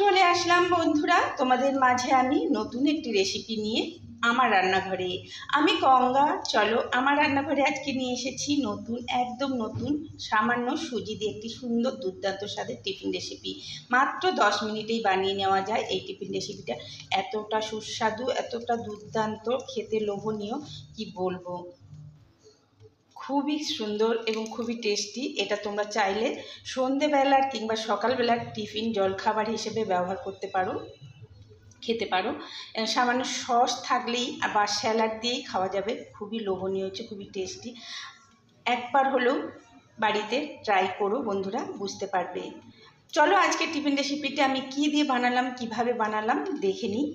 চলে আসলাম বন্ধুরা। তোমাদের মাঝে আমি নতুন একটি রেসিপি নিয়ে আমার রান্নাঘরে। আমি গঙ্গা, চলো আমার রান্নাঘরে আজকে নিয়ে এসেছি নতুন, একদম নতুন, সামান্য সুজি দিয়ে একটি সুন্দর দুর্দান্ত স্বাদের টিফিন রেসিপি মাত্র দশ মিনিটেই বানিয়ে নেওয়া যায় এই টিফিন রেসিপিটা এতটা সুস্বাদু, এতটা দুর্দান্ত, খেতে লোভনীয়, কি বলব? খুবই সুন্দর এবং খুবই টেস্টি এটা তোমরা চাইলে সন্ধেবেলার কিংবা সকালবেলার টিফিন, জলখাবার হিসেবে ব্যবহার করতে পারো, খেতে পারো। সামান্য সস থাকলেই বা স্যালাড দিয়েই খাওয়া যাবে। খুবই লোভনীয় হচ্ছে, খুবই টেস্টি একবার হলেও বাড়িতে ট্রাই করো বন্ধুরা, বুঝতে পারবে। চলো আজকে টিফিন রেসিপিটা আমি কি দিয়ে বানালাম, কীভাবে বানালাম, দেখে নিই।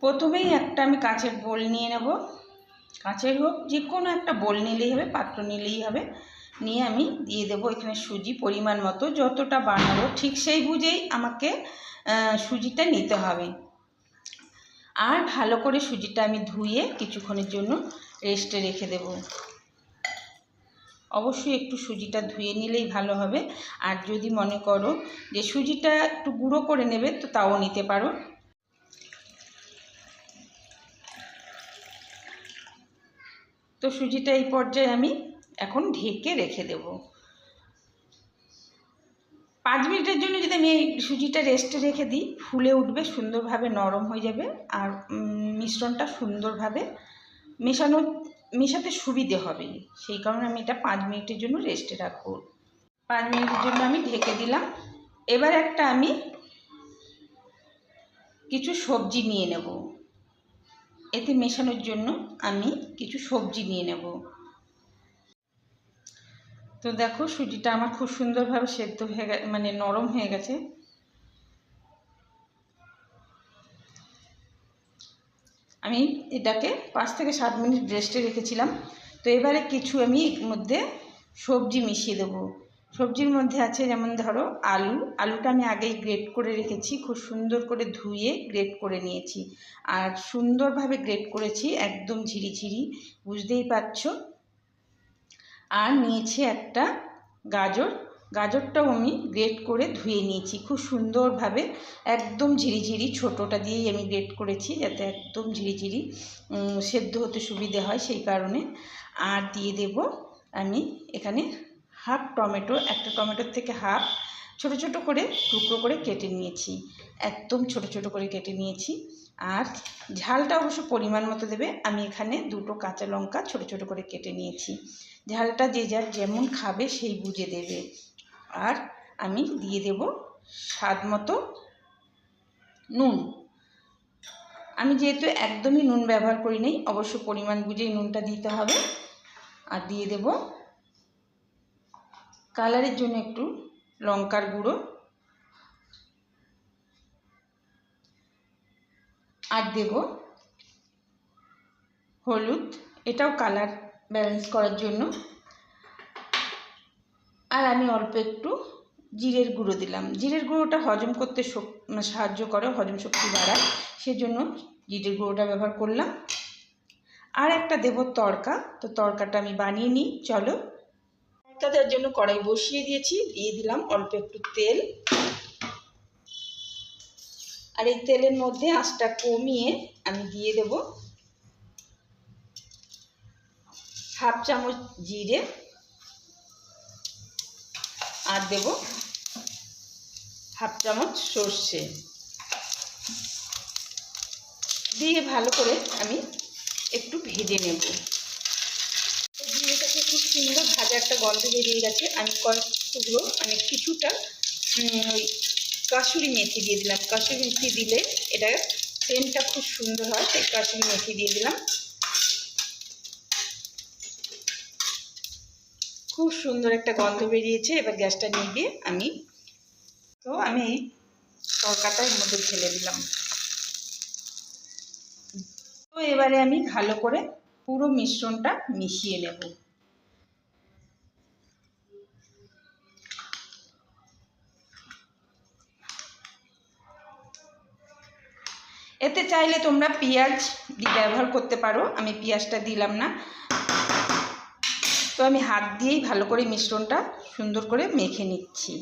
প্রথমেই একটা আমি কাঁচের বোল নিয়ে নেব। কাঁচের হোক, যে কোনো একটা বোল নিলেই হবে, পাত্র নিলেই হবে। নিয়ে আমি দিয়ে দেবো এখানে সুজি পরিমাণ মতো, যতটা বানাবো ঠিক সেই বুঝেই আমাকে সুজিটা নিতে হবে। আর ভালো করে সুজিটা আমি ধুয়ে কিছুক্ষণের জন্য রেস্টে রেখে দেব। অবশ্যই একটু সুজিটা ধুয়ে নিলেই ভালো হবে। আর যদি মনে করো যে সুজিটা একটু গুঁড়ো করে নেবে, তো তাও নিতে পারো। তো সুজিটা এই পর্যায়ে আমি এখন ঢেকে রেখে দেব। পাঁচ মিনিটের জন্য যদি আমি এই সুজিটা রেস্টে রেখে দিই, ফুলে উঠবে, সুন্দরভাবে নরম হয়ে যাবে আর মিশ্রণটা সুন্দরভাবে মেশানো, মেশাতে সুবিধে হবে। সেই কারণে আমি এটা পাঁচ মিনিটের জন্য রেস্টে রাখব। পাঁচ মিনিটের জন্য আমি ঢেকে দিলাম। এবার একটা আমি কিছু সবজি নিয়ে নেব। এতে মেশানোর জন্য আমি কিছু সবজি নিয়ে নেব। তো দেখো সুজিটা আমার খুব সুন্দরভাবে সেদ্ধ হয়ে গেছে মানে নরম হয়ে গেছে। আমি এটাকে পাঁচ থেকে সাত মিনিট রেস্টে রেখেছিলাম। তো এবারে কিছু আমি মধ্যে সবজি মিশিয়ে দেবো। সবজির মধ্যে আছে যেমন ধরো আলু। আলুটা আমি আগেই গ্রেট করে রেখেছি। খুব সুন্দর করে ধুয়ে গ্রেট করে নিয়েছি। আর সুন্দরভাবে গ্রেট করেছি একদম ঝিরিঝিরি, বুঝতেই পারছ? আর নিয়েছি একটা গাজর। গাজরটাও আমি গ্রেট করে ধুয়ে নিয়েছি। খুব সুন্দরভাবে একদম ঝিরিঝিরি, ছোটোটা দিয়েই আমি গ্রেট করেছি যাতে একদম ঝিরিঝিরি সেদ্ধ হতে সুবিধে হয় সেই কারণে। আর দিয়ে দেব আমি এখানে হাফ টমেটো, একটা টমেটোর থেকে হাফ ছোট ছোট করে টুকরো করে কেটে নিয়েছি। একদম ছোট ছোট করে কেটে নিয়েছি। আর ঝালটা অবশ্য পরিমাণ মতো দেবে। আমি এখানে দুটো কাঁচা লঙ্কা ছোট ছোট করে কেটে নিয়েছি। ঝালটা যে যার যেমন খাবে সেই বুঝে দেবে। আর আমি দিয়ে দেব স্বাদ মতো নুন। আমি যেহেতু একদমই নুন ব্যবহার করি নাই, অবশ্য পরিমাণ বুঝেই নুনটা দিতে হবে। আর দিয়ে দেব কালারের জন্য একটু লঙ্কার গুঁড়ো। আর দেব হলুদ। এটাও কালার ব্যালেন্স করার জন্য। আর আমি অল্প একটু জিরের গুঁড়ো দিলাম। জিরের গুঁড়োটা হজম করতে শক- সাহায্য করে, হজম শক্তি বাড়ায়। সেজন্য জিরের গুঁড়োটা ব্যবহার করলাম। আর একটা দেব তড়কা তো তড়কাটা আমি বানিয়ে নিই। চলো দেওয়ার জন্য কড়াই বসিয়ে দিয়েছি, দিয়ে দিলাম অল্প একটু তেল। আর এই তেলের মধ্যে আঁচটা কমিয়ে আমি দিয়ে দেব হাফ চামচ জিরে আর দেব হাফ চামচ সর্ষে। দিয়ে ভালো করে আমি একটু ভেজে নেব জিরেটাকে খুব সুন্দর ভাজা একটা গন্ধ বেরিয়ে গেছে, আমি কয়েকটুকরো মানে কিছুটা ওই কাসুরি মেথি দিয়ে দিলাম। কাসুরি মেথি দিলে এটা সেন্টটা খুব সুন্দর হয়, সেই কাসুরি মেথি দিয়ে দিলাম। খুব সুন্দর একটা গন্ধ বেরিয়েছে, এবার গ্যাসটা নিভিয়ে আমি, তো আমি তরকাটা এর মধ্যে ঢেলে দিলাম। তো এবারে আমি ভালো করে পুরো মিশ্রণটা মিশিয়ে নেব। এতে চাইলে তোমরা পেঁয়াজ ব্যবহার করতে পারো। আমি পেঁয়াজটা দিলাম না। তো আমি হাত দিয়েই ভালো করে মিশ্রণটা সুন্দর করে মেখে নিচ্ছি।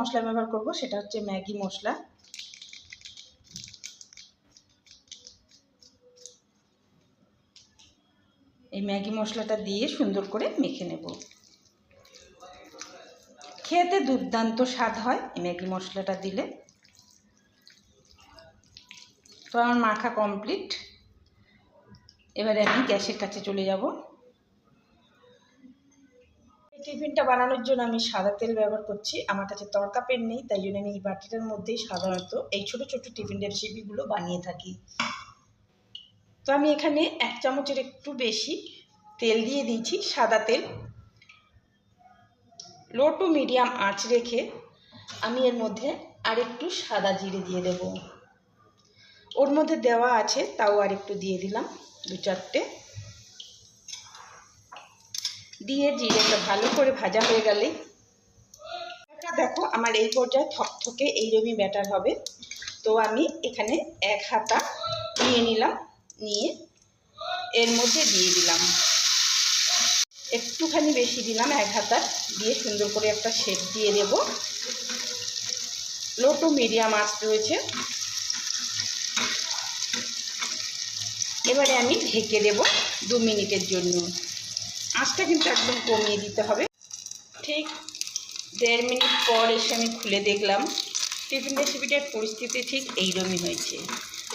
মশলা ব্যবহার করব, সেটা হচ্ছে ম্যাগি মশলা। এই ম্যাগি মশলাটা দিয়ে সুন্দর করে মেখে নেব। খেতে দুর্দান্ত স্বাদ হয় এই ম্যাগি মশলাটা দিলে। তো আমার মাখা কমপ্লিট। এবারে আমি গ্যাসের কাছে চলে যাব। টিফিনটা বানানোর জন্য আমি সাদা তেল ব্যবহার করছি। আমার কাছে তরকা পেন নেই, তাই জন্য আমি এই বাটিটার মধ্যেই সাধারণত এই ছোট ছোট টিফিন রেসিপিগুলো বানিয়ে থাকি। তো আমি এখানে এক চামচের একটু বেশি তেল দিয়ে দিয়েছি, সাদা তেল। লো টু মিডিয়াম আঁচ রেখে আমি এর মধ্যে আর একটু সাদা জিরে দিয়ে দেব। ওর মধ্যে দেওয়া আছে, তাও আর একটু দিয়ে দিলাম, দু চারটে। দিয়ে জিরেটা ভালো করে ভাজা হয়ে গেলে দেখো, আমার এই পর্যায়ে থকথকে এইরকমই ব্যাটার হবে। তো আমি এখানে এক হাতা নিয়ে নিলাম, নিয়ে এর মধ্যে দিয়ে দিলাম। একটুখানি বেশি দিলাম এক হাতা, দিয়ে সুন্দর করে একটা শেপ দিয়ে দেব। লো টু মিডিয়াম আঁচ রয়েছে। এবারে আমি ঢেকে দেব দু মিনিটের জন্য। আঁচটা কিন্তু একদম কমিয়ে দিতে হবে। ঠিক দেড় মিনিট পর এসে আমি খুলে দেখলাম। টিফিন রেসিপিটার পরিস্থিতি ঠিক এইরকমই হয়েছে।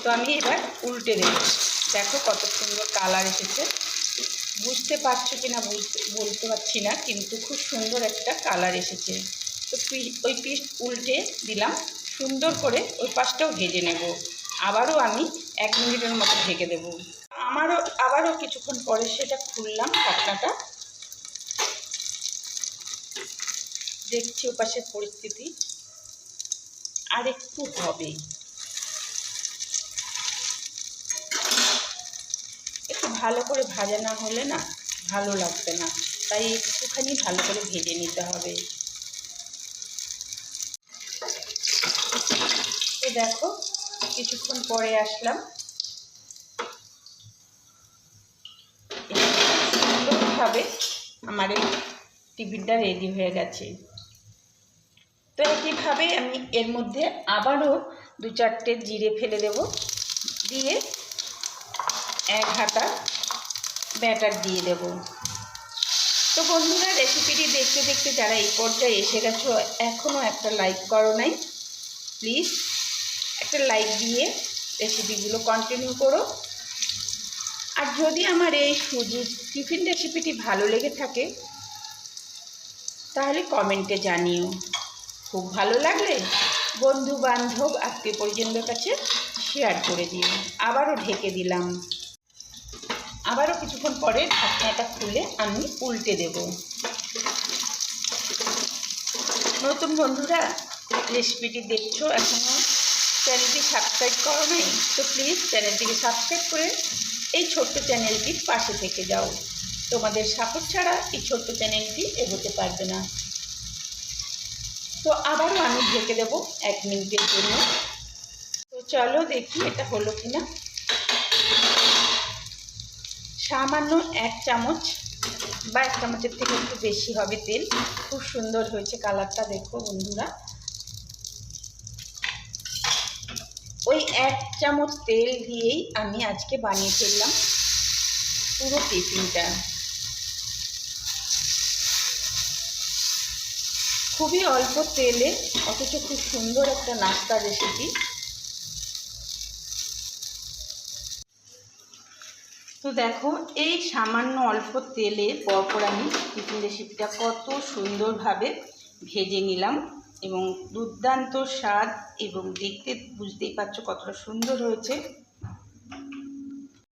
তো আমি এবার উল্টে দেব। দেখো কত সুন্দর কালার এসেছে। বুঝতে পারছ কি না বলতে পারছি না, কিন্তু খুব সুন্দর একটা কালার এসেছে। তো ওই পিস উল্টে দিলাম। সুন্দর করে ওই পাশটাও ভেজে নেব। আবারও আমি এক মিনিটের মতো ঢেকে দেব। আমারও, আবারও কিছুক্ষণ পরে সেটা খুললাম ঢাকনাটা দেখছি ওপাশের পরিস্থিতি। আর একটু হবে একটু ভালো করে ভাজা না হলে না ভালো লাগবে না। তাই একটুখানি ভালো করে ভেজে নিতে হবে। দেখো, কিছুক্ষণ পরে আসলাম। সুন্দরভাবে আমার এই টিফিনটা রেডি হয়ে গেছে। তো একইভাবে আমি এর মধ্যে আবারও দু চারটে জিরে ফেলে দেব। দিয়ে এক হাতা ব্যাটার দিয়ে দেব। তো বন্ধুরা, রেসিপিটি দেখতে দেখতে যারা এই পর্যায়ে এসে গেছো এখনও একটা লাইক করো নাই। প্লিজ একটা লাইক দিয়ে রেসিপিগুলো কন্টিনিউ করো। আর যদি আমার এই সুজি টিফিন রেসিপিটি ভালো লেগে থাকে, তাহলে কমেন্টে জানিও। খুব ভালো লাগলে বন্ধু বান্ধব আত্মীয় পরিজনদের কাছে শেয়ার করে দিও। আবারও ঢেকে দিলাম। আবারও কিছুক্ষণ পরে ঢাকনাটা খুলে আমি উল্টে দেব। নতুন বন্ধুরা রেসিপিটি দেখছ এখনও চ্যানেলটি সাবস্ক্রাইব করো নাই? তো প্লিজ চ্যানেলটিকে সাবস্ক্রাইব করে এই ছোট্ট চ্যানেলটির পাশে থেকে যাও। তোমাদের সাপোর্ট ছাড়া এই ছোট্ট চ্যানেলটি এগোতে পারবে না। তো আবারও আমি ঢেকে দেব এক মিনিটের জন্য। তো চলো দেখি এটা হলো কিনা। সামান্য এক চামচ বা এক চামচের থেকে একটু বেশি হবে তেল। খুব সুন্দর হয়েছে কালারটা, দেখো বন্ধুরা। ওই এক চামচ তেল দিয়েই আমি আজকে বানিয়ে ফেললাম পুরো টিফিনটা। খুবই অল্প তেলে, অথচ খুব সুন্দর একটা নাস্তা রেসিপি তো দেখো, এই সামান্য অল্প তেলে পরপর আমি টিফিন রেসিপিটা কত সুন্দরভাবে ভেজে নিলাম। এবং দুর্দান্ত স্বাদ এবং দেখতে বুঝতেই পারছ কতটা সুন্দর হয়েছে।